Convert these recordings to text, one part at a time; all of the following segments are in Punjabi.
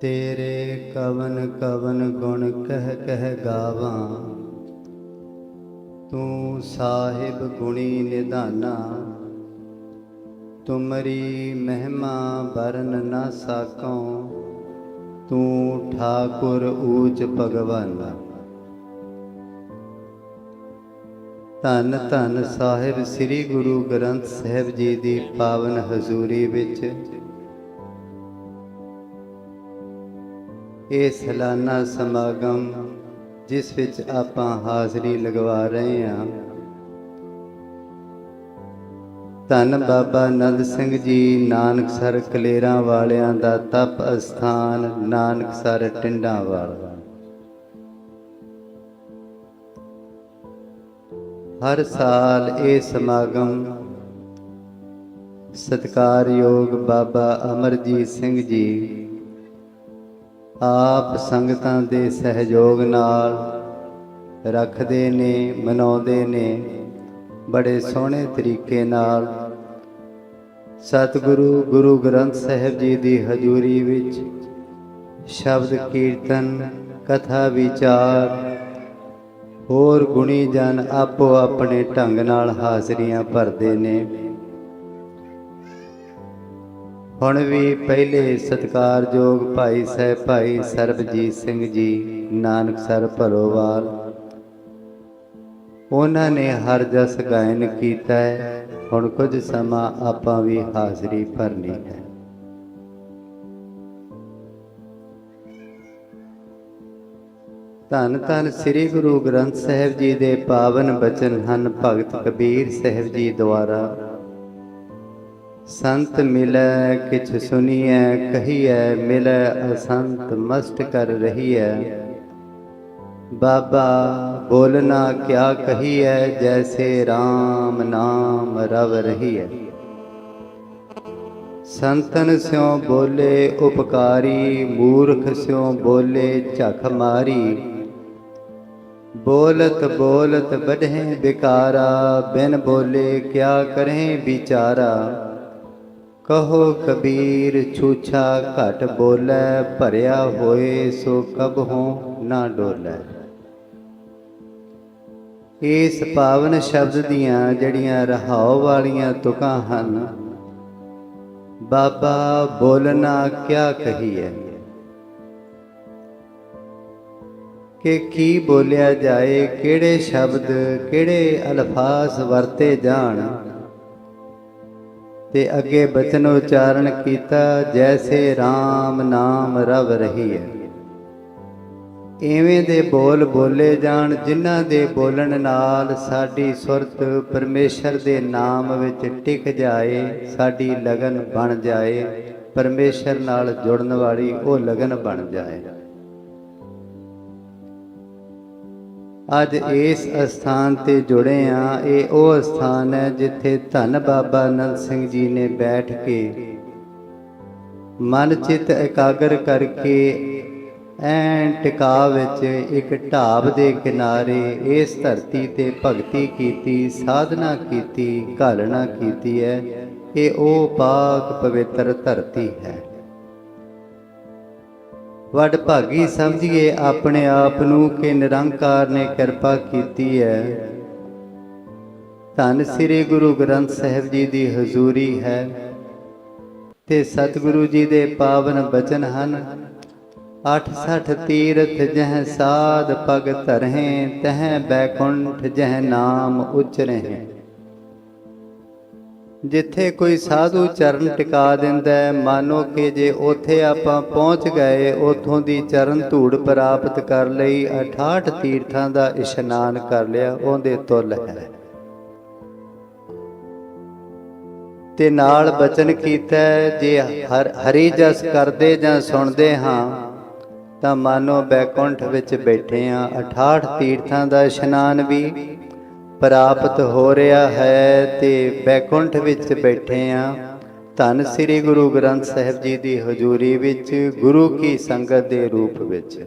ਤੇਰੇ ਕਵਨ ਕਵਨ ਗੁਣ ਕਹਿ ਕਹਿ ਗਾਵਾਂ। ਤੂੰ ਸਾਹਿਬ ਗੁਣੀ ਨਿਧਾਨਾ। ਤੁਮਰੀ ਮਹਿਮਾ ਬਰਨ ਨਾ ਸਾਕਉ ਤੂੰ ਠਾਕੁਰ ਊਚ ਭਗਵਾਨਾ। ਧੰਨ ਧੰਨ ਸਾਹਿਬ ਸ੍ਰੀ ਗੁਰੂ ਗ੍ਰੰਥ ਸਾਹਿਬ ਜੀ ਦੀ ਪਾਵਨ ਹਜ਼ੂਰੀ ਵਿੱਚ ਇਹ ਸਾਲਾਨਾ ਸਮਾਗਮ, ਜਿਸ ਵਿੱਚ ਆਪਾਂ ਹਾਜ਼ਰੀ ਲਗਵਾ ਰਹੇ ਹਾਂ। ਧੰਨ ਬਾਬਾ ਨੰਦ ਸਿੰਘ ਜੀ, ਨਾਨਕਸਰ ਕਲੇਰਾਂ ਵਾਲਿਆਂ ਦਾ ਤਪ ਅਸਥਾਨ, ਨਾਨਕਸਰ ਟਿੰਡਾਂ ਵਾਲਾ। ਹਰ ਸਾਲ ਇਹ ਸਮਾਗਮ ਸਤਿਕਾਰਯੋਗ ਬਾਬਾ ਅਮਰਜੀਤ ਸਿੰਘ ਜੀ ਆਪ ਸੰਗਤਾਂ ਦੇ ਸਹਿਯੋਗ ਨਾਲ ਰੱਖਦੇ ਨੇ, ਮਨਾਉਂਦੇ ਨੇ, ਬੜੇ ਸੋਹਣੇ ਤਰੀਕੇ ਨਾਲ। ਸਤਿਗੁਰੂ ਗੁਰੂ ਗ੍ਰੰਥ ਸਾਹਿਬ ਜੀ ਦੀ ਹਜ਼ੂਰੀ ਵਿੱਚ ਸ਼ਬਦ ਕੀਰਤਨ, ਕਥਾ ਵਿਚਾਰ, ਹੋਰ ਗੁਣੀ ਜਨ ਆਪੋ ਆਪਣੇ ਢੰਗ ਨਾਲ ਹਾਜ਼ਰੀਆਂ ਭਰਦੇ ਨੇ। ਹੁਣ ਵੀ ਪਹਿਲੇ ਸਤਿਕਾਰਯੋਗ ਭਾਈ ਸਾਹਿਬ ਭਾਈ ਸਰਬਜੀਤ ਸਿੰਘ ਜੀ ਨਾਨਕਸਰ ਭਲੋਵਾਲ ਉਹਨਾਂ ਨੇ ਹਰ ਜਸ ਗਾਇਨ ਕੀਤਾ ਹੈ, ਹੁਣ ਕੁਝ ਸਮਾਂ ਆਪਾਂ ਵੀ ਹਾਜ਼ਰੀ ਭਰਨੀ ਹੈ। ਧੰਨ ਧੰਨ ਸ੍ਰੀ ਗੁਰੂ ਗ੍ਰੰਥ ਸਾਹਿਬ ਜੀ ਦੇ ਪਾਵਨ ਬਚਨ ਹਨ ਭਗਤ ਕਬੀਰ ਸਾਹਿਬ ਜੀ ਦੁਆਰਾ। ਸੰਤ ਮਿਲੈ, ਕਿਛ ਸੁਨੀਐ, ਕਹੀਐ, ਮਿਲੈ, ਅਸੰਤ ਮਸਤ ਕਰ ਰਹੀਐ। ਬਾਬਾ ਬੋਲਣਾ ਕਿਆ ਕਹੀਐ, ਜੈਸੇ RAM ਨਾਮ ਰਵ ਰਹੀਐ। ਸੰਤਨ ਸਿਉ ਬੋਲੇ ਉਪਕਾਰੀ, ਮੂਰਖ ਸਿਉ ਬੋਲੇ ਝਖ ਮਾਰੀ। ਬੋਲਤ ਬੋਲਤ ਬਢੇ ਬਿਕਾਰਾ, ਬਿਨ ਬੋਲੇ ਕਿਆ ਕਰੇ ਵਿਚਾਰਾ। ਕਹੋ ਕਬੀਰ, ਛੂਛਾ ਘਟ ਬੋਲੇ, ਭਰਿਆ ਹੋਏ ਸੋ ਕਬ ਹੋ ਨਾ ਡੋਲੇ। ਇਸ ਪਾਵਨ ਸ਼ਬਦ ਦੀਆਂ ਜਿਹੜੀਆਂ ਰਹਾਉ ਵਾਲੀਆਂ ਤੁਕਾਂ ਹਨ, ਬਾਬਾ ਬੋਲਣਾ ਕਿਆ ਕਹੀਏ ਕਿ ਕੀ ਬੋਲਿਆ ਜਾਏ, ਕਿਹੜੇ ਸ਼ਬਦ, ਕਿਹੜੇ ਅਲਫਾਜ਼ ਵਰਤੇ ਜਾਣ? ਤੇ ਅੱਗੇ ਬਚਨ ਉਚਾਰਨ ਕੀਤਾ, ਜੈਸੇ RAM ਨਾਮ ਰਵ ਰਹੀ ਹੈ ਐਵੇਂ ਦੇ ਬੋਲ ਬੋਲੇ ਜਾਣ, ਜਿਨ੍ਹਾਂ ਦੇ ਬੋਲਣ ਨਾਲ ਸਾਡੀ ਸੁਰਤ ਪਰਮੇਸ਼ਰ ਦੇ ਨਾਮ ਵਿੱਚ ਟਿਕ ਜਾਏ, ਸਾਡੀ ਲਗਨ ਬਣ ਜਾਏ, ਪਰਮੇਸ਼ਰ ਨਾਲ ਜੁੜਨ ਵਾਲੀ ਉਹ ਲਗਨ ਬਣ ਜਾਏ। ਅੱਜ ਇਸ ਅਸਥਾਨ ਤੇ ਜੁੜੇ ਆ ਇਹ ਉਹ ਅਸਥਾਨ ਹੈ ਜਿੱਥੇ ਧੰਨ ਬਾਬਾ ਆਨੰਦ ਸਿੰਘ ਜੀ ਨੇ ਬੈਠ ਕੇ ਮਨ ਚਿੱਤ ਇਕਾਗਰ ਕਰਕੇ ਐਂ ਟਿਕਾ ਵਿੱਚ ਇੱਕ ਢਾਬ ਦੇ ਕਿਨਾਰੇ ਇਸ ਧਰਤੀ ਤੇ ਭਗਤੀ ਕੀਤੀ, ਸਾਧਨਾ ਕੀਤੀ, ਘਾਲਣਾ ਕੀਤੀ ਹੈ ਇਹ ਉਹ ਪਾਕ ਪਵਿੱਤਰ ਧਰਤੀ ਹੈ। ਵੱਡ ਭਾਗੀ ਸਮਝੀਏ ਆਪਣੇ ਆਪ ਨੂੰ ਕਿ ਨਿਰੰਕਾਰ ਨੇ ਕਿਰਪਾ ਕੀਤੀ ਹੈ। ਧੰਨ ਸ੍ਰੀ ਗੁਰੂ ਗ੍ਰੰਥ ਸਾਹਿਬ ਜੀ ਦੀ ਹਜ਼ੂਰੀ ਹੈ ਤੇ ਸਤਿਗੁਰੂ ਜੀ ਦੇ ਪਾਵਨ ਬਚਨ ਹਨ 86 ਤੀਰਥ ਜਹ ਸਾਧ ਪਗ ਧਰਹਿ ਤਹ ਬੈਕੁੰਠ ਜਹ ਨਾਮ ਉਚਰਹਿ ਜਿੱਥੇ ਕੋਈ ਸਾਧੂ ਚਰਨ ਟਿਕਾ ਦਿੰਦਾ ਹੈ, ਮਾਨੋ ਕਿ ਜੇ ਉਥੇ ਆਪਾਂ ਪਹੁੰਚ ਗਏ, ਉਥੋਂ ਦੀ ਚਰਨ ਧੂੜ ਪ੍ਰਾਪਤ ਕਰ ਲਈ 68 ਤੀਰਥਾਂ ਦਾ ਇਸ਼ਨਾਨ ਕਰ ਲਿਆ, ਉਹਦੇ ਤੁਲ ਹੈ। ਤੇ ਨਾਲ ਬਚਨ ਕੀਤਾ ਜੇ ਹਰ ਹਰੀ ਜਸ ਕਰਦੇ ਜਾਂ ਸੁਣਦੇ ਹਾਂ, ਤਾਂ ਮਾਨੋ ਬੈਕੁੰਠ ਵਿੱਚ ਬੈਠੇ ਆ 68 ਤੀਰਥਾਂ ਦਾ ਇਸ਼ਨਾਨ ਵੀ ਪ੍ਰਾਪਤ ਹੋ ਰਿਹਾ ਹੈ ਤੇ ਬੈਕੁੰਠ ਵਿੱਚ ਬੈਠੇ ਆ। ਧੰਨ ਸ੍ਰੀ ਗੁਰੂ ਗ੍ਰੰਥ ਸਾਹਿਬ ਜੀ ਦੀ ਹਜ਼ੂਰੀ ਵਿੱਚ, ਗੁਰੂ ਕੀ ਸੰਗਤ ਦੇ ਰੂਪ ਵਿੱਚ।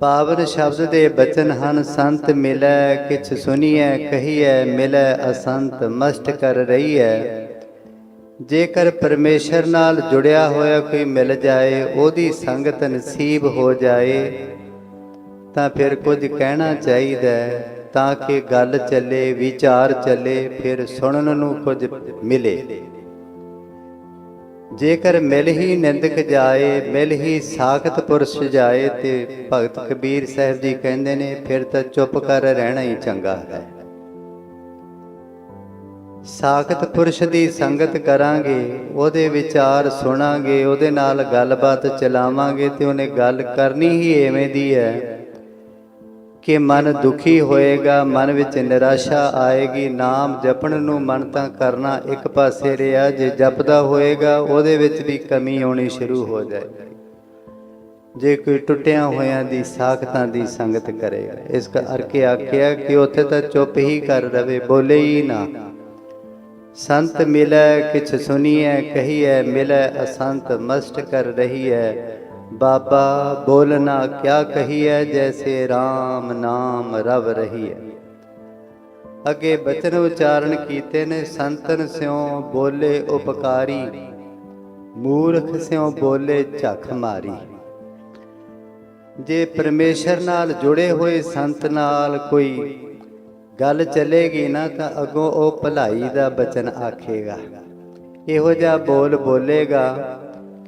ਪਾਵਨ ਸ਼ਬਦ ਦੇ ਬਚਨ ਹਨ, ਸੰਤ ਮਿਲੈ, ਕਿਛ ਸੁਨੀਐ, ਕਹੀਐ, ਮਿਲੈ, ਅਸੰਤ ਮਸਤ ਕਰ ਰਹੀ ਹੈ ਜੇਕਰ ਪਰਮੇਸ਼ਰ ਨਾਲ ਜੁੜਿਆ ਹੋਇਆ ਕੋਈ ਮਿਲ ਜਾਏ, ਉਹਦੀ ਸੰਗਤ ਨਸੀਬ ਹੋ ਜਾਏ। ਤਾਂ ਫਿਰ ਕੁਝ ਕਹਿਣਾ ਚਾਹੀਦਾ ਤਾਂ ਕਿ ਗੱਲ ਚੱਲੇ, ਵਿਚਾਰ ਚੱਲੇ, ਫਿਰ ਸੁਣਨ ਨੂੰ ਕੁਝ ਮਿਲੇ। ਜੇਕਰ ਮਿਲ ਹੀ ਨਿੰਦਕ ਜਾਏ, ਮਿਲ ਹੀ ਸਾਖਤ ਪੁਰਸ਼ ਜਾਏ, ਤੇ ਭਗਤ ਕਬੀਰ ਸਾਹਿਬ ਜੀ ਕਹਿੰਦੇ ਨੇ, ਫਿਰ ਤਾਂ ਚੁੱਪ ਕਰ ਰਹਿਣਾ ਹੀ ਚੰਗਾ ਹੈ। ਸਾਖਤ ਪੁਰਸ਼ ਦੀ ਸੰਗਤ ਕਰਾਂਗੇ, ਉਹਦੇ ਵਿਚਾਰ ਸੁਣਾਂਗੇ, ਉਹਦੇ ਨਾਲ ਗੱਲਬਾਤ ਚਲਾਵਾਂਗੇ, ਤੇ ਉਹਨੇ ਗੱਲ ਕਰਨੀ ਹੀ ਐਵੇਂ ਦੀ ਹੈ ਕਿ ਮਨ ਦੁਖੀ ਹੋਏਗਾ, ਮਨ ਵਿੱਚ ਨਿਰਾਸ਼ਾ ਆਏਗੀ, ਨਾਮ ਜਪਣ ਨੂੰ ਮਨ ਤਾਂ ਕਰਨਾ ਇੱਕ ਪਾਸੇ ਰਿਹਾ, ਜੇ ਜਪਦਾ ਹੋਏਗਾ, ਉਹਦੇ ਵਿੱਚ ਵੀ ਕਮੀ ਆਉਣੀ ਸ਼ੁਰੂ ਹੋ ਜਾਏਗੀ। ਜੇ ਕੋਈ ਟੁੱਟਿਆਂ ਹੋਇਆਂ ਦੀ ਸਾਖਤਾਂ ਦੀ ਸੰਗਤ ਕਰੇਗਾ, ਇਸ ਕਰਕੇ ਆਖਿਆ ਕਿ ਉੱਥੇ ਤਾਂ ਚੁੱਪ ਹੀ ਕਰ ਰਵੇ, ਬੋਲੇ ਹੀ ਨਾ। ਸੰਤ ਮਿਲੈ, ਕਿਛ ਸੁਨੀਐ, ਕਹੀਐ, ਮਿਲੈ, ਅਸੰਤ ਮਸਟ ਕਰ ਰਹੀ ਹੈ ਬਾਬਾ ਬੋਲਣਾ ਕਿਆ ਕਹੀਐ, ਜੈਸੇ RAM ਨਾਮ ਰਵ ਰਹੀਐ। ਅੱਗੇ ਬਚਨ ਉਚਾਰਨ ਕੀਤੇ ਨੇ, ਸੰਤਨ ਸਿਉ ਬੋਲੇ ਉਪਕਾਰੀ, ਮੂਰਖ ਸਿਉ ਬੋਲੇ ਝਖ ਮਾਰੀ। ਜੇ ਪਰਮੇਸ਼ਰ ਨਾਲ ਜੁੜੇ ਹੋਏ ਸੰਤ ਨਾਲ ਕੋਈ ਗੱਲ ਚੱਲੇਗੀ ਨਾ, ਤਾਂ ਅੱਗੋਂ ਉਹ ਭਲਾਈ ਦਾ ਬਚਨ ਆਖੇਗਾ। ਇਹੋ ਜਿਹਾ ਬੋਲ ਬੋਲੇਗਾ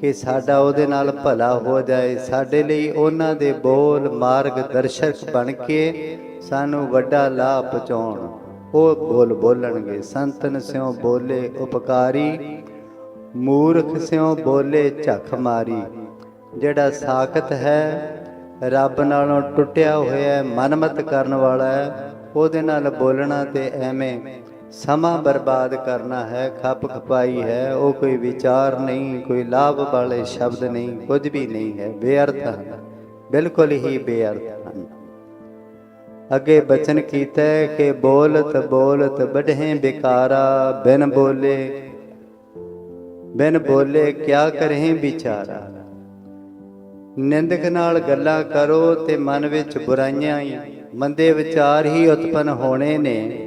ਕਿ ਸਾਡਾ ਉਹਦੇ ਨਾਲ ਭਲਾ ਹੋ ਜਾਏ। ਸਾਡੇ ਲਈ ਉਹਨਾਂ ਦੇ ਬੋਲ ਮਾਰਗ ਦਰਸ਼ਕ ਬਣ ਕੇ ਸਾਨੂੰ ਵੱਡਾ ਲਾਭ ਪਹੁੰਚਾਉਣ। ਉਹ ਬੋਲ ਬੋਲਣਗੇ। ਸੰਤਨ ਸਿਉ ਬੋਲੇ ਉਪਕਾਰੀ, ਮੂਰਖ ਸਿਉ ਬੋਲੇ ਝੱਖ ਮਾਰੀ। ਜਿਹੜਾ ਸਾਖਤ ਹੈ, ਰੱਬ ਨਾਲੋਂ ਟੁੱਟਿਆ ਹੋਇਆ, ਮਨਮਤ ਕਰਨ ਵਾਲਾ ਹੈ, ਉਹਦੇ ਨਾਲ ਬੋਲਣਾ ਤੇ ਐਵੇਂ ਸਮਾਂ ਬਰਬਾਦ ਕਰਨਾ ਹੈ, ਖੱਪ ਖਪਾਈ ਹੈ, ਉਹ ਕੋਈ ਵਿਚਾਰ ਨਹੀਂ, ਕੋਈ ਲਾਭ ਵਾਲੇ ਸ਼ਬਦ ਨਹੀਂ, ਕੁਝ ਵੀ ਨਹੀਂ ਹੈ, ਬੇਅਰਥ ਹਨ, ਬਿਲਕੁਲ ਹੀ ਬੇਅਰਥ ਹਨ। ਅੱਗੇ ਬਚਨ ਕੀਤਾ ਕਿ ਬੋਲਤ ਬੋਲਤ ਬਢੇ ਬਿਕਾਰਾ, ਬਿਨ ਬੋਲੇ ਬਿਨ ਬੋਲੇ ਕਿਆ ਕਰਹਿ ਵਿਚਾਰਾ। ਨਿੰਦਕ ਨਾਲ ਗੱਲਾਂ ਕਰੋ ਤੇ ਮਨ ਵਿੱਚ ਬੁਰਾਈਆਂ ਹੀ, ਮੰਦੇ ਵਿਚਾਰ ਹੀ ਉਤਪਨ ਹੋਣੇ ਨੇ।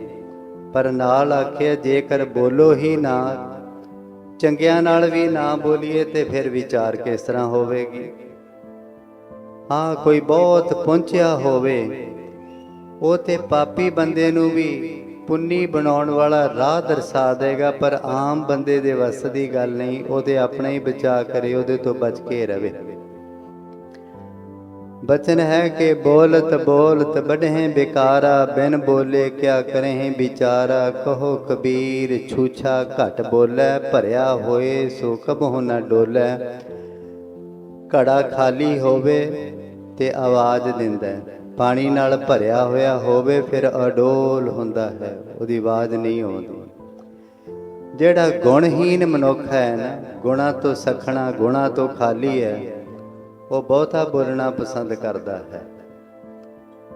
ਪਰ ਨਾਲ ਆਖਿਆ ਜੇਕਰ ਬੋਲੋ ਹੀ ਨਾ, ਚੰਗਿਆਂ ਨਾਲ ਵੀ ਨਾ ਬੋਲੀਏ ਤੇ ਫਿਰ ਵਿਚਾਰ ਕਿਸ ਤਰ੍ਹਾਂ ਹੋਵੇਗੀ? ਹਾਂ, ਕੋਈ ਬਹੁਤ ਪਹੁੰਚਿਆ ਹੋਵੇ, ਉਹ ਤੇ ਪਾਪੀ ਬੰਦੇ ਨੂੰ ਵੀ ਪੁੰਨੀ ਬਣਾਉਣ ਵਾਲਾ ਰਾਹ ਦਰਸਾ ਦੇਗਾ, ਪਰ ਆਮ ਬੰਦੇ ਦੇ ਵੱਸ ਦੀ ਗੱਲ ਨਹੀਂ ਉਹਦੇ ਆਪਣੇ ਹੀ ਬਚਾ ਕਰੇ, ਉਹਦੇ ਤੋਂ ਬਚ ਕੇ ਰਵੇ। ਬਚਨ ਹੈ ਕਿ ਬੋਲਤ ਬੋਲਤ ਬਢੇ ਬਿਕਾਰਾ, ਬਿਨ ਬੋਲੇ ਕਿਆ ਕਰਹਿ ਵਿਚਾਰਾ? ਕਹੋ ਕਬੀਰ, ਛੂਛਾ ਘਟ ਬੋਲੇ, ਭਰਿਆ ਹੋਏ ਸੋ ਕਬਹੁ ਨ ਡੋਲੇ। ਘੜਾ ਖਾਲੀ ਹੋਵੇ ਤੇ ਆਵਾਜ਼ ਦਿੰਦਾ ਪਾਣੀ ਨਾਲ ਭਰਿਆ ਹੋਇਆ ਹੋਵੇ ਫਿਰ ਅਡੋਲ ਹੁੰਦਾ ਹੈ, ਉਹਦੀ ਆਵਾਜ਼ ਨਹੀਂ ਆਉਂਦੀ। ਜਿਹੜਾ ਗੁਣਹੀਨ ਮਨੁੱਖ ਹੈ ਨਾ, ਗੁਣਾ ਤੋਂ ਸਖਣਾ, ਗੁਣਾ ਤੋਂ ਖਾਲੀ ਹੈ ਉਹ ਬਹੁਤਾ ਬੋਲਣਾ ਪਸੰਦ ਕਰਦਾ ਹੈ।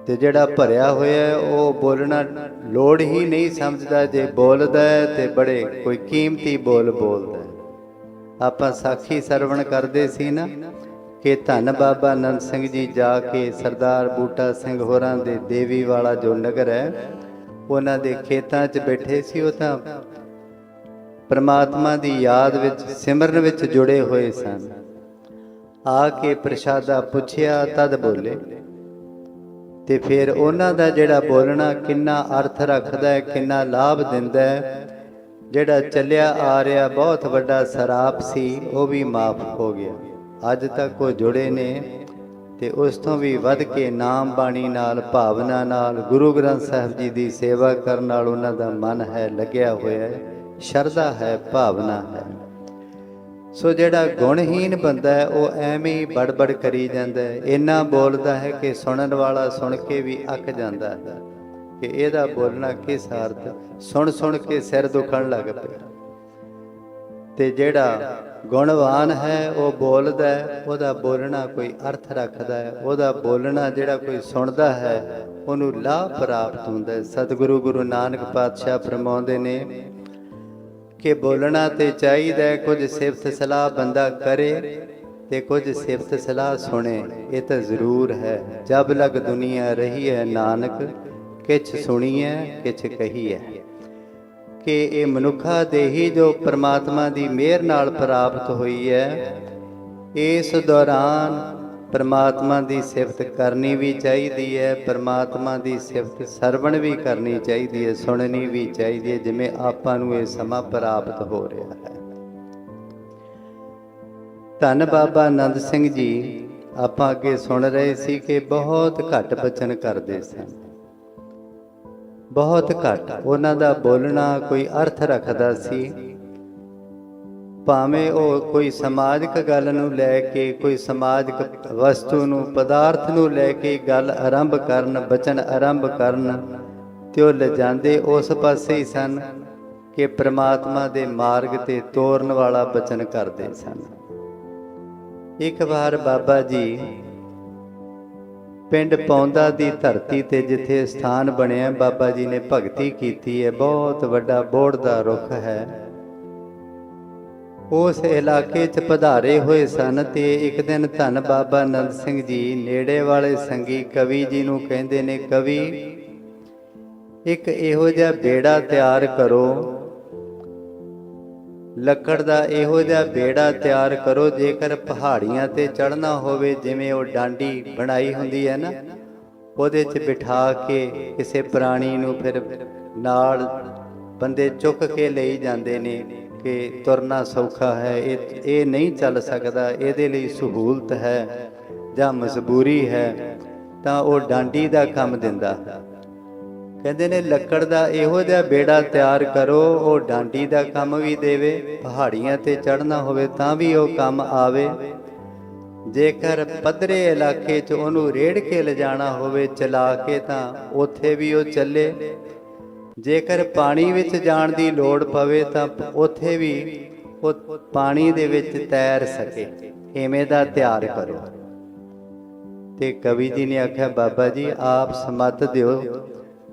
ਤੇ ਜਿਹੜਾ ਭਰਿਆ ਹੋਇਆ ਹੈ, ਉਹ ਬੋਲਣਾ ਲੋੜ ਹੀ ਨਹੀਂ ਸਮਝਦਾ, ਜੇ ਬੋਲਦਾ ਹੈ, ਤੇ ਬੜੇ ਕੋਈ ਕੀਮਤੀ ਬੋਲ ਬੋਲਦਾ ਹੈ। ਆਪਾਂ ਸਾਖੀ ਸਰਵਣ ਕਰਦੇ ਸੀ ਨਾ, ਕਿ ਧੰਨ ਬਾਬਾ ਨੰਦ ਸਿੰਘ ਜੀ ਜਾ ਕੇ ਸਰਦਾਰ ਬੂਟਾ ਸਿੰਘ ਹੋਰਾਂ ਦੇ ਦੇਵੀ ਵਾਲਾ ਜੋ ਨਗਰ ਹੈ, ਉਹਨਾਂ ਦੇ ਖੇਤਾਂ 'ਚ ਬੈਠੇ ਸੀ, ਉਹ ਤਾਂ ਪਰਮਾਤਮਾ ਦੀ ਯਾਦ ਵਿੱਚ, ਸਿਮਰਨ ਵਿੱਚ ਜੁੜੇ ਹੋਏ ਸਨ। ਆ ਕੇ ਪ੍ਰਸ਼ਾਦਾ ਪੁੱਛਿਆ, ਤਦ ਬੋਲੇ। ਤੇ ਫਿਰ ਉਹਨਾਂ ਦਾ ਜਿਹੜਾ ਬੋਲਣਾ ਕਿੰਨਾ ਅਰਥ ਰੱਖਦਾ ਹੈ, ਕਿੰਨਾ ਲਾਭ ਦਿੰਦਾ ਹੈ, ਜਿਹੜਾ ਚੱਲਿਆ ਆ ਰਿਹਾ ਬਹੁਤ ਵੱਡਾ ਸਰਾਪ ਸੀ, ਉਹ ਵੀ ਮਾਫ ਹੋ ਗਿਆ। ਅੱਜ ਤੱਕ ਉਹ ਜੁੜੇ ਨੇ ਤੇ ਉਸ ਤੋਂ ਵੀ ਵੱਧ ਕੇ ਨਾਮ ਬਾਣੀ ਨਾਲ, ਭਾਵਨਾ ਨਾਲ, ਗੁਰੂ ਗ੍ਰੰਥ ਸਾਹਿਬ ਜੀ ਦੀ ਸੇਵਾ ਕਰਨ ਨਾਲ ਉਹਨਾਂ ਦਾ ਮਨ ਹੈ, ਲੱਗਿਆ ਹੋਇਆ ਹੈ। ਸ਼ਰਧਾ ਹੈ, ਭਾਵਨਾ ਹੈ। ਸੋ ਜਿਹੜਾ ਗੁਣਹੀਨ ਬੰਦਾ ਹੈ, ਉਹ ਐਵੇਂ ਹੀ ਬੜਬੜ ਕਰੀ ਜਾਂਦਾ ਹੈ। ਇੰਨਾ ਬੋਲਦਾ ਹੈ ਕਿ ਸੁਣਨ ਵਾਲਾ ਸੁਣ ਕੇ ਵੀ ਅੱਕ ਜਾਂਦਾ ਹੈ ਕਿ ਇਹਦਾ ਬੋਲਣਾ ਕਿਸ ਅਰਥ ਸੁਣ ਸੁਣ ਕੇ ਸਿਰ ਦੁਖਣ ਲੱਗ ਪਿਆ। ਤੇ ਜਿਹੜਾ ਗੁਣਵਾਨ ਹੈ, ਉਹ ਬੋਲਦਾ ਹੈ, ਉਹਦਾ ਬੋਲਣਾ ਕੋਈ ਅਰਥ ਰੱਖਦਾ ਹੈ, ਉਹਦਾ ਬੋਲਣਾ ਜਿਹੜਾ ਕੋਈ ਸੁਣਦਾ ਹੈ, ਉਹਨੂੰ ਲਾਭ ਪ੍ਰਾਪਤ ਹੁੰਦਾ ਹੈ। ਸਤਿਗੁਰੂ ਗੁਰੂ ਨਾਨਕ ਪਾਤਸ਼ਾਹ ਫਰਮਾਉਂਦੇ ਨੇ ਕਿ ਬੋਲਣਾ ਤੇ ਚਾਹੀਦਾ ਕੁਝ ਸਿਫਤ ਸਲਾਹ ਬੰਦਾ ਕਰੇ ਤੇ ਕੁਝ ਸਿਫਤ ਸਲਾਹ ਸੁਣੇ, ਇਹ ਤਾਂ ਜ਼ਰੂਰ ਹੈ। ਜਬ ਲਗ ਦੁਨੀਆ ਰਹੀ ਹੈ ਨਾਨਕ, ਕਿਛ ਸੁਣੀਐ, ਕਿਛ ਕਹੀਐ। ਕਿ ਇਹ ਮਨੁੱਖਾ ਦੇ ਹੀ ਜੋ ਪ੍ਰਮਾਤਮਾ ਦੀ ਮਿਹਰ ਨਾਲ ਪ੍ਰਾਪਤ ਹੋਈ ਹੈ, ਇਸ ਦੌਰਾਨ ਪਰਮਾਤਮਾ ਦੀ ਸਿਫਤ ਕਰਨੀ ਵੀ ਚਾਹੀਦੀ ਹੈ, ਪਰਮਾਤਮਾ ਦੀ ਸਿਫਤ ਸਰਵਣ ਵੀ ਕਰਨੀ ਚਾਹੀਦੀ ਹੈ, ਸੁਣਨੀ ਵੀ ਚਾਹੀਦੀ ਹੈ, ਜਿਵੇਂ ਆਪਾਂ ਨੂੰ ਇਹ ਸਮਾਂ ਪ੍ਰਾਪਤ ਹੋ ਰਿਹਾ ਹੈ। ਧੰਨ ਬਾਬਾ ਆਨੰਦ ਸਿੰਘ ਜੀ, ਆਪਾਂ ਅੱਗੇ ਸੁਣ ਰਹੇ ਸੀ ਕਿ ਬਹੁਤ ਘੱਟ ਬਚਨ ਕਰਦੇ ਸਨ। ਬਹੁਤ ਘੱਟ, ਉਹਨਾਂ ਦਾ ਬੋਲਣਾ ਕੋਈ ਅਰਥ ਰੱਖਦਾ ਸੀ ਭਾਵੇਂ ਉਹ ਕੋਈ ਸਮਾਜਿਕ ਗੱਲ ਨੂੰ ਲੈ ਕੇ, ਕੋਈ ਸਮਾਜਿਕ ਵਸਤੂ ਨੂੰ, ਪਦਾਰਥ ਨੂੰ ਲੈ ਕੇ ਗੱਲ ਆਰੰਭ ਕਰਨ, ਬਚਨ ਆਰੰਭ ਕਰਨ, ਤੇ ਉਹ ਲਿਜਾਂਦੇ ਉਸ ਪਾਸੇ ਹੀ ਸਨ ਕਿ ਪ੍ਰਮਾਤਮਾ ਦੇ ਮਾਰਗ ਤੇ ਤੋਰਨ ਵਾਲਾ ਬਚਨ ਕਰਦੇ ਸਨ। ਇੱਕ ਵਾਰ ਬਾਬਾ ਜੀ ਪਿੰਡ ਪੌਂਦਾ ਦੀ ਧਰਤੀ ਤੇ ਜਿੱਥੇ ਸਥਾਨ ਬਣਿਆ, ਬਾਬਾ ਜੀ ਨੇ ਭਗਤੀ ਕੀਤੀ ਹੈ। ਬਹੁਤ ਵੱਡਾ ਬੋੜ ਦਾ ਰੁੱਖ ਹੈ। ਉਸ ਇਲਾਕੇ 'ਚ ਪਧਾਰੇ ਹੋਏ ਸਨ ਤੇ ਇੱਕ ਦਿਨ ਧੰਨ ਬਾਬਾ ਨੰਦ ਸਿੰਘ ਜੀ ਨੇੜੇ ਵਾਲੇ ਸੰਗੀ ਕਵੀ ਜੀ ਨੂੰ ਕਹਿੰਦੇ ਨੇ, ਕਵੀ, ਇੱਕ ਇਹੋ ਜਿਹਾ ਬੇੜਾ ਤਿਆਰ ਕਰੋ। ਲੱਕੜ ਦਾ ਇਹੋ ਜਿਹਾ ਬੇੜਾ ਤਿਆਰ ਕਰੋ, ਜੇਕਰ ਪਹਾੜੀਆਂ ਤੇ ਚੜਨਾ ਹੋਵੇ, ਜਿਵੇਂ ਉਹ ਡਾਂਡੀ ਬਣਾਈ ਹੁੰਦੀ ਹੈ ਨਾ, ਉਹਦੇ 'ਚ ਬਿਠਾ ਕੇ ਕਿਸੇ ਪ੍ਰਾਣੀ ਨੂੰ ਫਿਰ ਨਾਲ ਬੰਦੇ ਚੁੱਕ ਕੇ ਲਈ ਜਾਂਦੇ ਨੇ। ਕਿ ਤੁਰਨਾ ਸੌਖਾ ਹੈ, ਇਹ ਇਹ ਨਹੀਂ ਚੱਲ ਸਕਦਾ, ਇਹਦੇ ਲਈ ਸਹੂਲਤ ਹੈ ਜਾਂ ਮਜਬੂਰੀ ਹੈ, ਤਾਂ ਉਹ ਡਾਂਡੀ ਦਾ ਕੰਮ ਦਿੰਦਾ। ਕਹਿੰਦੇ ਨੇ ਲੱਕੜ ਦਾ ਇਹੋ ਜਿਹਾ ਬੇੜਾ ਤਿਆਰ ਕਰੋ, ਉਹ ਡਾਂਡੀ ਦਾ ਕੰਮ ਵੀ ਦੇਵੇ, ਪਹਾੜੀਆਂ ਤੇ ਚੜ੍ਹਨਾ ਹੋਵੇ ਤਾਂ ਵੀ ਉਹ ਕੰਮ ਆਵੇ। ਜੇਕਰ ਪੱਧਰੇ ਇਲਾਕੇ 'ਚ ਉਹਨੂੰ ਰੇੜ ਕੇ ਲਿਜਾਣਾ ਹੋਵੇ, ਚਲਾ ਕੇ ਤਾਂ ਉੱਥੇ ਵੀ ਉਹ ਚੱਲੇ। ਜੇਕਰ ਪਾਣੀ ਵਿੱਚ ਜਾਣ ਦੀ ਲੋੜ ਪਵੇ ਤਾਂ ਉੱਥੇ ਵੀ ਉਹ ਪਾਣੀ ਦੇ ਵਿੱਚ ਤੈਰ ਸਕੇ। ਐਵੇਂ ਦਾ ਤਿਆਰ ਕਰੋ। ਤੇ ਕਵੀ ਜੀ ਨੇ ਆਖਿਆ, ਬਾਬਾ ਜੀ, ਆਪ ਸਮਤ ਦਿਓ।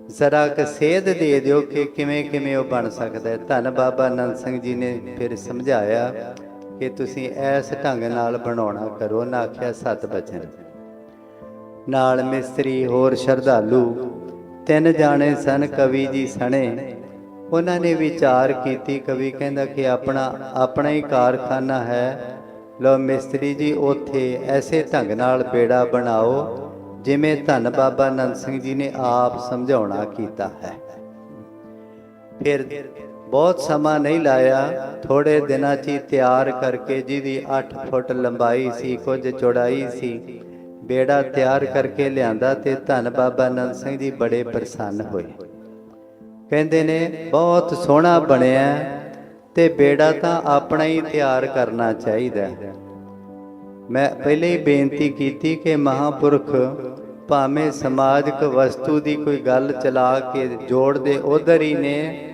ਜ਼ਰਾ ਕ ਸੇਧ ਦੇ ਦਿਓ ਕਿ ਕਿਵੇਂ ਕਿਵੇਂ ਉਹ ਬਣ ਸਕਦਾ ਹੈ। ਧੰਨ ਬਾਬਾ ਨੰਦ ਸਿੰਘ ਜੀ ਨੇ ਫਿਰ ਸਮਝਾਇਆ ਕਿ ਤੁਸੀਂ ਐਸ ਢੰਗ ਨਾਲ ਬਣਾਉਣਾ ਕਰੋ। ਨਾ ਆਖਿਆ, ਸਤ ਬਚਨ। ਨਾਲ ਮਿਸਤਰੀ ਹੋਰ ਸ਼ਰਧਾਲੂ ਤਿੰਨ ਜਾਣੇ ਸਨ ਕਵੀ ਜੀ ਸਣੇ। ਉਹਨਾਂ ਨੇ ਵਿਚਾਰ ਕੀਤੀ, ਕਵੀ ਕਹਿੰਦਾ ਕਿ ਆਪਣਾ ਆਪਣਾ ਹੀ ਕਾਰਖਾਨਾ ਹੈ। ਲੋ ਮਿਸਤਰੀ ਜੀ, ਉੱਥੇ ਐਸੇ ਢੰਗ ਨਾਲ ਬੇੜਾ ਬਣਾਓ, ਜਿਵੇਂ ਧੰਨ ਬਾਬਾ ਨੰਦ ਸਿੰਘ ਜੀ ਨੇ ਆਪ ਸਮਝਾਉਣਾ ਕੀਤਾ ਹੈ। ਫਿਰ ਬਹੁਤ ਸਮਾਂ ਨਹੀਂ ਲਾਇਆ ਥੋੜੇ ਦਿਨਾਂ 'ਚ ਹੀ ਤਿਆਰ ਕਰਕੇ ਜਿਹਦੀ 8 ਫੁੱਟ ਲੰਬਾਈ ਸੀ, ਕੁਝ ਚੌੜਾਈ ਸੀ ਬੇੜਾ ਤਿਆਰ ਕਰਕੇ ਲਿਆਂਦਾ ਤੇ ਧੰਨ ਬਾਬਾ ਨੰਦ ਸਿੰਘ ਜੀ ਬੜੇ ਪ੍ਰਸੰਨ ਹੋਏ ਕਹਿੰਦੇ ਨੇ, ਬਹੁਤ ਸੋਹਣਾ ਬਣਿਆ ਤੇ ਬੇੜਾ ਤਾਂ ਆਪਣਾ ਹੀ ਤਿਆਰ ਕਰਨਾ ਚਾਹੀਦਾ ਹੈ। ਮੈਂ ਪਹਿਲੇ ਹੀ ਬੇਨਤੀ ਕੀਤੀ ਕਿ ਮਹਾਪੁਰਖ ਭਾਵੇਂ ਸਮਾਜਿਕ ਵਸਤੂ ਦੀ ਕੋਈ ਗੱਲ ਚਲਾ ਕੇ ਜੋੜਦੇ ਉਧਰ ਹੀ ਨੇ,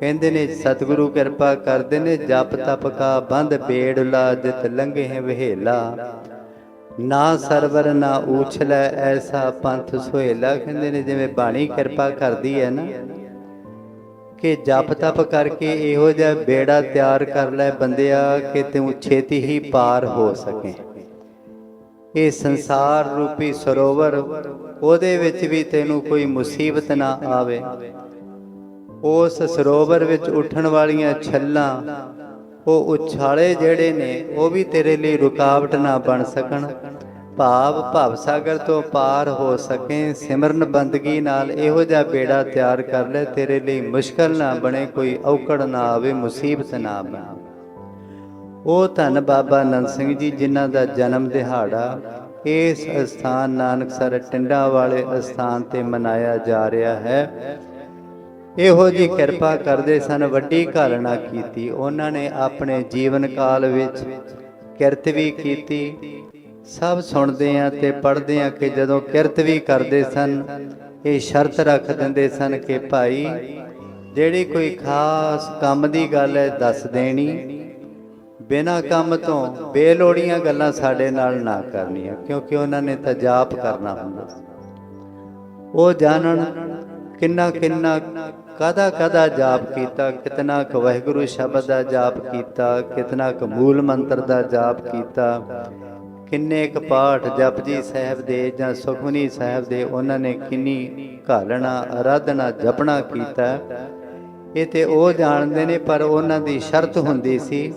ਕਹਿੰਦੇ ਨੇ, ਸਤਿਗੁਰੂ ਕਿਰਪਾ ਕਰਦੇ ਨੇ, ਜਪ ਤਪ ਕਾ ਬੰਦ ਬੇੜਲਾ ਜਿਤ ਲੰਘੇ ਹੈ ਵਹੇਲਾ ਨਾ ਸਰਵਰ ਨਾ ਊਛਲੈ ਐਸਾ ਪੰਥ ਸੁਹੇਲਾ ਕਹਿੰਦੇ ਨੇ, ਜਿਵੇਂ ਬਾਣੀ ਕਿਰਪਾ ਕਰਦੀ ਹੈ ਨਾ। ਕਿ ਜਪ ਤਪ ਕਰਕੇ ਇਹੋ ਜਿਹਾ ਬੇੜਾ ਤਿਆਰ ਕਰ ਲੈ ਬੰਦਿਆ ਕਿ ਤੂੰ ਛੇਤੀ ਹੀ ਪਾਰ ਹੋ ਸਕੇ। ਇਹ ਸੰਸਾਰ ਰੂਪੀ ਸਰੋਵਰ, ਉਹਦੇ ਵਿੱਚ ਵੀ ਤੈਨੂੰ ਕੋਈ ਮੁਸੀਬਤ ਨਾ ਆਵੇ। ਉਸ ਸਰੋਵਰ ਵਿੱਚ ਉੱਠਣ ਵਾਲੀਆਂ ਛੱਲਾਂ ਉਹ ਉਛਾਲੇ ਜਿਹੜੇ ਨੇ, ਉਹ ਵੀ ਤੇਰੇ ਲਈ ਰੁਕਾਵਟ ਨਾ ਬਣ ਸਕਣ। ਭਾਵ ਭਵ ਸਾਗਰ ਤੋਂ ਪਾਰ ਹੋ ਸਕੇ, ਸਿਮਰਨ ਬੰਦਗੀ ਨਾਲ ਇਹੋ ਜਿਹਾ ਬੇੜਾ ਤਿਆਰ ਕਰ ਲੈ, ਤੇਰੇ ਲਈ ਮੁਸ਼ਕਲ ਨਾ ਬਣੇ, ਕੋਈ ਔਕੜ ਨਾ ਆਵੇ, ਮੁਸੀਬਤ ਨਾ ਬਣੇ। ਉਹ ਧੰਨ ਬਾਬਾ ਆਨੰਦ ਸਿੰਘ ਜੀ ਜਿਨ੍ਹਾਂ ਦਾ ਜਨਮ ਦਿਹਾੜਾ ਇਸ ਅਸਥਾਨ ਨਾਨਕਸਰ ਟਿੰਡਾ ਵਾਲੇ ਅਸਥਾਨ ਤੇ ਮਨਾਇਆ ਜਾ ਰਿਹਾ ਹੈ। ਇਹੋ ਜੀ ਕਿਰਪਾ ਕਰਦੇ ਸਨ, ਵੱਡੀ ਘਾਲਣਾ ਕੀਤੀ। ਉਹਨਾਂ ਨੇ ਆਪਣੇ ਜੀਵਨ ਕਾਲ ਵਿੱਚ ਕਿਰਤ ਵੀ ਕੀਤੀ। ਸਭ ਸੁਣਦੇ ਆ ਤੇ ਪੜ੍ਹਦੇ ਆ ਕਿ ਜਦੋਂ ਕਿਰਤ ਵੀ ਕਰਦੇ ਸਨ, ਇਹ ਸ਼ਰਤ ਰੱਖ ਦਿੰਦੇ ਸਨ ਕਿ ਭਾਈ, ਜਿਹੜੀ ਕੋਈ ਖਾਸ ਕੰਮ ਦੀ ਗੱਲ ਹੈ, ਦੱਸ ਦੇਣੀ। ਬਿਨਾਂ ਕੰਮ ਤੋਂ ਬੇਲੋੜੀਆਂ ਗੱਲਾਂ ਸਾਡੇ ਨਾਲ ਨਾ ਕਰਨੀਆਂ, ਕਿਉਂਕਿ ਉਹਨਾਂ ਨੇ ਤਾਂ ਜਾਪ ਕਰਨਾ ਹੁੰਦਾ ਉਹ ਜਾਣਨ ਕਿੰਨਾ ਕਿੰਨਾ ਕਦਾ ਕਦਾ ਜਾਪ ਕੀਤਾ, ਕਿਤਨਾ ਕੁ ਵਾਹਿਗੁਰੂ ਸ਼ਬਦ ਦਾ ਜਾਪ ਕੀਤਾ, ਕਿਤਨਾ ਕੁ ਮੂਲ ਮੰਤਰ ਦਾ ਜਾਪ ਕੀਤਾ। ਕਿੰਨੇ ਕੁ ਪਾਠ ਜਪਜੀ ਸਾਹਿਬ ਦੇ ਜਾਂ ਸੁਖਮਨੀ ਸਾਹਿਬ ਦੇ, ਉਹਨਾਂ ਨੇ ਕਿੰਨੀ ਘਾਲਣਾ ਆਰਾਧਨਾ ਜਪਣਾ ਕੀਤਾ। ਇਹ ਤੇ ਉਹ ਜਾਣਦੇ ਨੇ, ਪਰ ਉਹਨਾਂ ਦੀ ਸ਼ਰਤ ਹੁੰਦੀ ਸੀ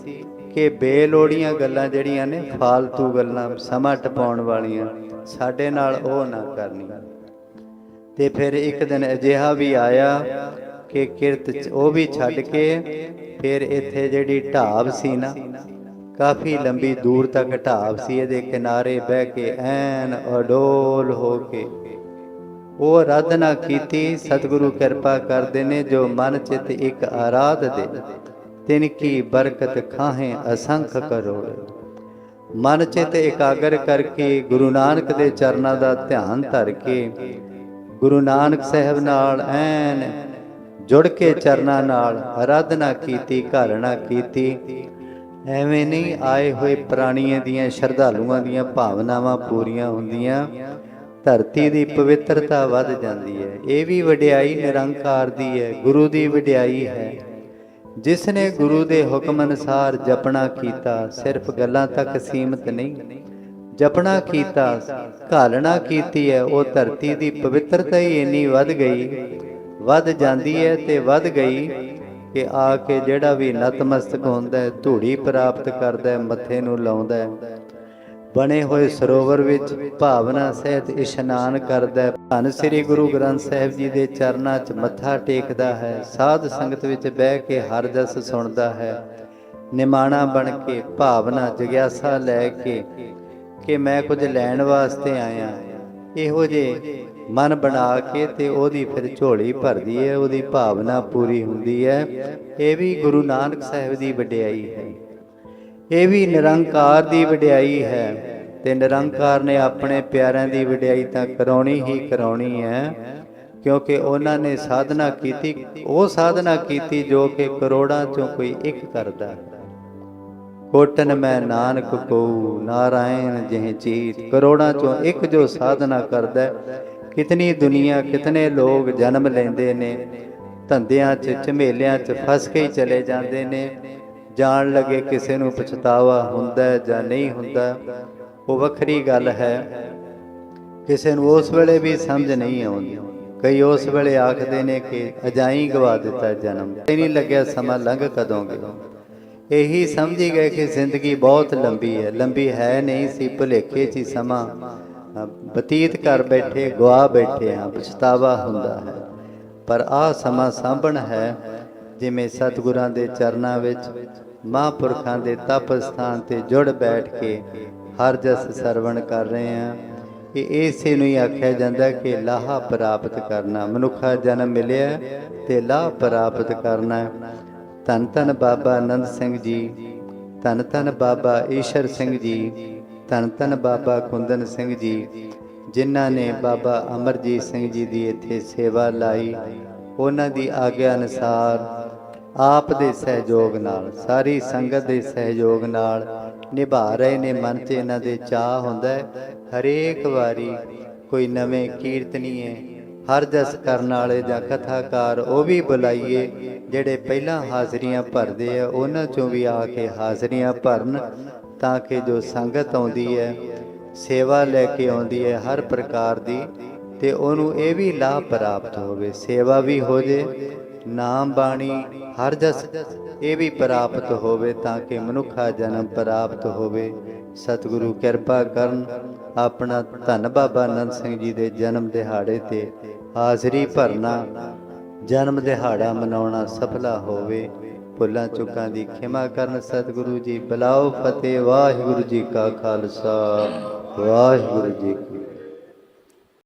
ਕਿ ਬੇਲੋੜੀਆਂ ਗੱਲਾਂ ਜਿਹੜੀਆਂ ਨੇ, ਫਾਲਤੂ ਗੱਲਾਂ, ਸਮਾਂ ਟਪਾਉਣ ਵਾਲੀਆਂ, ਸਾਡੇ ਨਾਲ ਉਹ ਨਾ ਕਰਨੀਆਂ। ਤੇ ਫਿਰ ਇੱਕ ਦਿਨ ਅਜਿਹਾ ਵੀ ਆਇਆ ਕਿ ਕਿਰਤ ਉਹ ਵੀ ਛੱਡ ਕੇ ਫਿਰ ਇੱਥੇ ਜਿਹੜੀ ਢਾਬ ਸੀ ਨਾ, ਕਾਫੀ ਲੰਬੀ ਦੂਰ ਤੱਕ ਢਾਬ ਸੀ, ਇਹਦੇ ਕਿਨਾਰੇ ਬਹਿ ਕੇ ਐਨ ਅਡੋਲ ਹੋ ਕੇ ਉਹ ਆਰਾਧਨਾ ਕੀਤੀ, ਸਤਿਗੁਰੂ ਕਿਰਪਾ ਕਰਦੇ ਨੇ, ਜੋ ਮਨ ਚਿਤ ਇੱਕ ਆਰਾਧ ਦੇ, ਤਿਨ ਕੀ ਬਰਕਤ ਖਾਹੇ ਅਸੰਖ ਕਰੋੜ ਮਨ ਚਿਤ ਇਕਾਗਰ ਕਰਕੇ ਗੁਰੂ ਨਾਨਕ ਦੇ ਚਰਨਾਂ ਦਾ ਧਿਆਨ ਧਰ ਕੇ ਗੁਰੂ ਨਾਨਕ ਸਾਹਿਬ ਨਾਲ ਐਨ ਜੁੜ ਕੇ ਚਰਨਾਂ ਨਾਲ ਆਰਾਧਨਾ ਕੀਤੀ, ਘਾਲਣਾ ਕੀਤੀ। ਐਵੇਂ ਨਹੀਂ ਆਏ ਹੋਏ ਪ੍ਰਾਣੀਆਂ ਦੀਆਂ, ਸ਼ਰਧਾਲੂਆਂ ਦੀਆਂ ਭਾਵਨਾਵਾਂ ਪੂਰੀਆਂ ਹੁੰਦੀਆਂ। ਧਰਤੀ ਦੀ ਪਵਿੱਤਰਤਾ ਵੱਧ ਜਾਂਦੀ ਹੈ। ਇਹ ਵੀ ਵਡਿਆਈ ਨਿਰੰਕਾਰ ਦੀ ਹੈ, ਗੁਰੂ ਦੀ ਵਡਿਆਈ ਹੈ। ਜਿਸ ਨੇ ਗੁਰੂ ਦੇ ਹੁਕਮ ਅਨੁਸਾਰ ਜਪਣਾ ਕੀਤਾ, ਸਿਰਫ ਗੱਲਾਂ ਤੱਕ ਸੀਮਤ ਨਹੀਂ। ਜਪਣਾ ਕੀਤਾ, ਘਾਲਣਾ ਕੀਤੀ ਹੈ, ਉਹ ਧਰਤੀ ਦੀ ਪਵਿੱਤਰਤਾ ਹੀ ਇੰਨੀ ਵੱਧ ਗਈ ਵੱਧ ਜਾਂਦੀ ਹੈ ਤੇ ਵੱਧ ਗਈ ਕਿ ਆ ਕੇ ਜਿਹੜਾ ਵੀ ਨਤਮਸਤਕ ਹੁੰਦਾ ਹੈ ਧੂੜੀ ਪ੍ਰਾਪਤ ਕਰਦਾ ਹੈ ਮੱਥੇ ਨੂੰ ਲਾਉਂਦਾ ਹੈ ਬਣੇ ਹੋਏ ਸਰੋਵਰ ਵਿੱਚ ਭਾਵਨਾ ਸਹਿਤ ਇਸ਼ਨਾਨ ਕਰਦਾ ਹੈ ਧੰਨ ਸ੍ਰੀ ਗੁਰੂ ਗ੍ਰੰਥ ਸਾਹਿਬ ਜੀ ਦੇ ਚਰਨਾਂ 'ਚ ਮੱਥਾ ਟੇਕਦਾ ਹੈ, ਸਾਧ ਸੰਗਤ ਵਿੱਚ ਬਹਿ ਕੇ ਹਰ ਜਸ ਸੁਣਦਾ ਹੈ। ਨਿਮਾਣਾ ਬਣ ਕੇ ਭਾਵਨਾ ਜਗਿਆਸਾ ਲੈ ਕੇ ਕਿ ਮੈਂ ਕੁਝ ਲੈਣ ਵਾਸਤੇ ਆਇਆ। ਇਹੋ ਜੇ ਮਨ ਬਣਾ ਕੇ ਤੇ ਉਹਦੀ ਫਿਰ ਝੋਲੀ ਭਰਦੀ ਹੈ ਉਹਦੀ ਭਾਵਨਾ ਪੂਰੀ ਹੁੰਦੀ ਹੈ ਇਹ ਵੀ ਗੁਰੂ ਨਾਨਕ ਸਾਹਿਬ ਦੀ ਵਡਿਆਈ ਹੈ। ਇਹ ਵੀ ਨਿਰੰਕਾਰ ਦੀ ਵਡਿਆਈ ਹੈ ਤੇ ਨਿਰੰਕਾਰ ਨੇ ਆਪਣੇ ਪਿਆਰਿਆਂ ਦੀ ਵਡਿਆਈ ਤਾਂ ਕਰਾਉਣੀ ਹੀ ਕਰਾਉਣੀ ਹੈ, ਕਿਉਂਕਿ ਉਹਨਾਂ ਨੇ ਸਾਧਨਾ ਕੀਤੀ, ਉਹ ਸਾਧਨਾ ਕੀਤੀ ਜੋ ਕਿ ਕਰੋੜਾਂ ਚੋਂ ਕੋਈ ਇੱਕ ਕਰਦਾ। ਹੈ ਕੋਟਨ ਮੈਂ ਨਾਨਕ ਕੋ, ਨਾਰਾਇਣ ਜਿਹ ਚੀਤ, ਕਰੋੜਾਂ ਚੋਂ ਇੱਕ ਜੋ ਸਾਧਨਾ ਕਰਦਾ ਕਿਤਨੀ ਦੁਨੀਆ, ਕਿਤਨੇ ਲੋਕ ਜਨਮ ਲੈਂਦੇ ਨੇ। ਧੰਦਿਆਂ 'ਚ, ਝਮੇਲਿਆਂ 'ਚ ਫਸ ਕੇ ਹੀ ਚਲੇ ਜਾਂਦੇ ਨੇ। ਜਾਣ ਲੱਗੇ ਕਿਸੇ ਨੂੰ ਪਛਤਾਵਾ ਹੁੰਦਾ ਜਾਂ ਨਹੀਂ ਹੁੰਦਾ, ਉਹ ਵੱਖਰੀ ਗੱਲ ਹੈ। ਕਿਸੇ ਨੂੰ ਉਸ ਵੇਲੇ ਵੀ ਸਮਝ ਨਹੀਂ ਆਉਂਦੀ। ਕਈ ਉਸ ਵੇਲੇ ਆਖਦੇ ਨੇ ਕਿ ਅਜਾਈ ਗਵਾ ਦਿੱਤਾ ਜਨਮ। ਇਹ ਨਹੀਂ ਲੱਗਿਆ ਸਮਾਂ ਲੰਘ ਕਦੋਂ ਗਿਆ। ਇਹੀ ਸਮਝੀ ਗਏ ਕਿ ਜ਼ਿੰਦਗੀ ਬਹੁਤ ਲੰਬੀ ਹੈ। ਲੰਬੀ ਹੈ ਨਹੀਂ ਸੀ, ਭੁਲੇਖੇ 'ਚ ਹੀ ਸਮਾਂ। ਬਤੀਤ ਕਰ ਬੈਠੇ ਗਵਾ ਬੈਠੇ ਹਾਂ, ਪਛਤਾਵਾ ਹੁੰਦਾ ਹੈ। ਪਰ ਆਹ ਸਮਾਂ ਸਾਂਭਣ ਹੈ, ਜਿਵੇਂ ਸਤਿਗੁਰਾਂ ਦੇ ਚਰਨਾਂ ਵਿੱਚ, ਮਹਾਂਪੁਰਖਾਂ ਦੇ ਤਪ ਸਥਾਨ ਤੇ ਜੁੜ ਬੈਠ ਕੇ ਹਰ ਜਸ ਸਰਵਣ ਕਰ ਰਹੇ ਹਾਂ। ਕਿ ਇਸੇ ਨੂੰ ਹੀ ਆਖਿਆ ਜਾਂਦਾ ਕਿ ਲਾਹਾ ਪ੍ਰਾਪਤ ਕਰਨਾ, ਮਨੁੱਖਾ ਜਨਮ ਮਿਲਿਆ ਤੇ ਲਾਹ ਪ੍ਰਾਪਤ ਕਰਨਾ। ਧੰਨ ਧੰਨ ਬਾਬਾ ਆਨੰਦ ਸਿੰਘ ਜੀ, ਧੰਨ ਧੰਨ ਬਾਬਾ ਈਸ਼ਰ ਸਿੰਘ ਜੀ ਧੰਨ ਧੰਨ ਬਾਬਾ ਕੁੰਦਨ ਸਿੰਘ ਜੀ, ਜਿਨ੍ਹਾਂ ਨੇ ਬਾਬਾ ਅਮਰਜੀਤ ਸਿੰਘ ਜੀ ਦੀ ਇੱਥੇ ਸੇਵਾ ਲਾਈ। ਉਹਨਾਂ ਦੀ ਆਗਿਆ ਅਨੁਸਾਰ ਆਪ ਦੇ ਸਹਿਯੋਗ ਨਾਲ, ਸਾਰੀ ਸੰਗਤ ਦੇ ਸਹਿਯੋਗ ਨਾਲ ਨਿਭਾ ਰਹੇ ਨੇ। ਮਨ 'ਚ ਇਹਨਾਂ ਦੇ ਚਾਹ ਹੁੰਦਾ ਹੈ, ਹਰੇਕ ਵਾਰੀ ਕੋਈ ਨਵੇਂ ਕੀਰਤਨੀਏ, ਹਰ ਜਸ ਕਰਨ ਵਾਲੇ ਜਾਂ ਕਥਾਕਾਰ, ਉਹ ਵੀ ਬੁਲਾਈਏ, ਜਿਹੜੇ ਪਹਿਲਾਂ ਹਾਜ਼ਰੀਆਂ ਭਰਦੇ ਆ, ਉਹਨਾਂ ਚੋਂ ਵੀ ਆ ਕੇ ਹਾਜ਼ਰੀਆਂ ਭਰਨ। ਤਾਂ ਕਿ ਜੋ ਸੰਗਤ ਆਉਂਦੀ ਹੈ, ਸੇਵਾ ਲੈ ਕੇ ਆਉਂਦੀ ਹੈ ਹਰ ਪ੍ਰਕਾਰ ਦੀ, ਤੇ ਉਹਨੂੰ ਇਹ ਵੀ ਲਾਭ ਪ੍ਰਾਪਤ ਹੋਵੇ, ਸੇਵਾ ਵੀ ਹੋ ਜੇ, ਨਾਮ ਬਾਣੀ ਹਰ ਜਸ ਇਹ ਵੀ ਪ੍ਰਾਪਤ ਹੋਵੇ ਤਾਂ ਕਿ ਮਨੁੱਖਾ ਜਨਮ ਪ੍ਰਾਪਤ ਹੋਵੇ। ਸਤਿਗੁਰੂ ਕਿਰਪਾ ਕਰਨ ਆਪਣਾ ਧੰਨ ਬਾਬਾ ਆਨੰਦ ਸਿੰਘ ਜੀ ਦੇ ਜਨਮ ਦਿਹਾੜੇ ਤੇ ਹਾਜ਼ਰੀ ਭਰਨਾ, ਜਨਮ ਦਿਹਾੜਾ ਮਨਾਉਣਾ ਸਫਲਾ ਹੋਵੇ। ਭੁੱਲਾਂ ਚੁੱਕਾਂ ਦੀ ਖਿਮਾ ਕਰਨ ਸਤਿਗੁਰੂ ਜੀ ਬਲਾਓ ਫਤਿਹ, ਵਾਹਿਗੁਰੂ ਜੀ ਕਾ ਖਾਲਸਾ, ਵਾਹਿਗੁਰੂ ਜੀ ਕੀ